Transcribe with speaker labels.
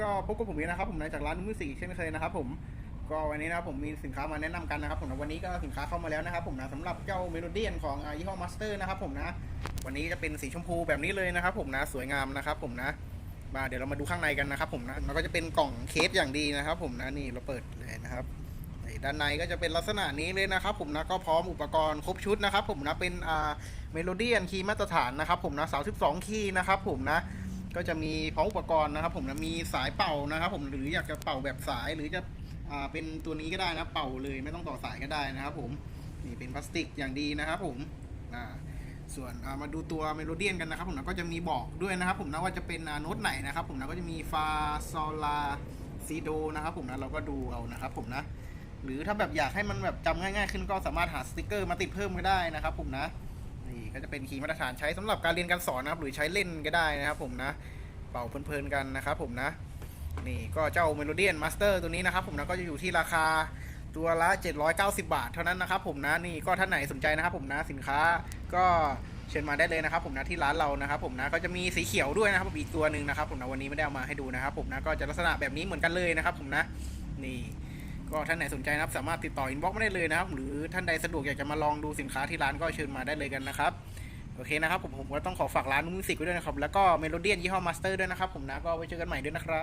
Speaker 1: ก็พบกับผมเองนะครับผมนะจากร้านนุ่มสีเช่นเคยนะครับผมก็วันนี้นะครับผมมีสินค้ามาแนะนำกันนะครับผมนะวันนี้ก็สินค้าเข้ามาแล้วนะครับผมนะสำหรับเจ้าเมโลเดียนของยี่ห้อมาสเตอร์นะครับผมนะวันนี้จะเป็นสีชมพูแบบนี้เลยนะครับผมนะสวยงามนะครับผมนะมาเดี๋ยวเรามาดูข้างในกันนะครับผมนะมันก็จะเป็นกล่องเคสอย่างดีนะครับ ผมนะนี่เราเปิดเลยนะครับด้านในก็จะเป็นลักษณะนี้เลยนะครับ ผมนะก็พร้อมอุปกรณ์ครบชุดนะครับ ผมนะเป็นอ่าเมโลเดียนคีย์มาตรฐานนะครับ ผมนะ32คีย์นะครับ ผมนะ ก็จะมีพร้อมอุปกรณ์นะครับ ผมนะมีสายเป่านะครับ ผมหรืออยากจะเป่าแบบสายหรือจะอ่าเป็นตัวนี้ก็ได้นะเป่าเลยไม่ต้องต่อสายก็ได้นะครับ ผมนี่เป็นพลาสติกอย่างดีนะครับผมอ่าส่วนอ่ามาดูตัวเมโลเดียนกันนะครับผมนะก็จะมีบอกด้วยนะครับ ผมนะว่าจะเป็นโน้ตไหนนะครับ ผมนะก็จะมีฟาโซลาซีโดนะครับ ผมนะเราก็ดูเอานะครับ ผมนะหรือถ้าแบบอยากให้มันแบบจำง่าย ๆ ขึ้นก็สามารถหาสติกเกอร์มาติดเพิ่มก็ได้นะครับ ผมนะ นี่ก็จะเป็นคีย์มาตรฐานใช้สำหรับการเรียนการสอนนะครับ หรือใช้เล่นก็ได้นะครับผมนะเป่าเพลินๆกันนะครับผมนะนี่ก็เจ้า Melodian Master ตัวนี้นะครับผมนะก็จะอยู่ที่ราคาตัวละ 790 บาท เท่านั้นนะครับผมนะนี่ก็ท่านไหนสนใจนะครับผมนะสินค้าก็เชิญมาได้เลยนะครับผมนะที่ร้านเรานะครับผมนะก็จะมีสีเขียวด้วยนะครับผมอีกตัวหนึ่งนะครับผมนะวันนี้ไม่ได้เอามาให้ดูนะครับผมนะก็จะลักษณะแบบนี้เหมือนกันเลยนะครับผมนะนี่ ก็ท่านไหนสนใจนะครับสามารถติดต่ออินบ็อกซ์มาได้เลยนะครับ หรือท่านใดสะดวกอยากจะมาลองดูสินค้าที่ร้านก็เชิญมาได้เลยกันนะครับโอเคนะครับผมผมก็ต้องขอฝากร้านนุ่มมิวสิกไว้ด้วยนะครับ แล้วก็เมโลเดียนยี่ห้อมาสเตอร์ด้วยนะครับ ผมนะก็ไว้เจอกันใหม่ด้วยนะครับ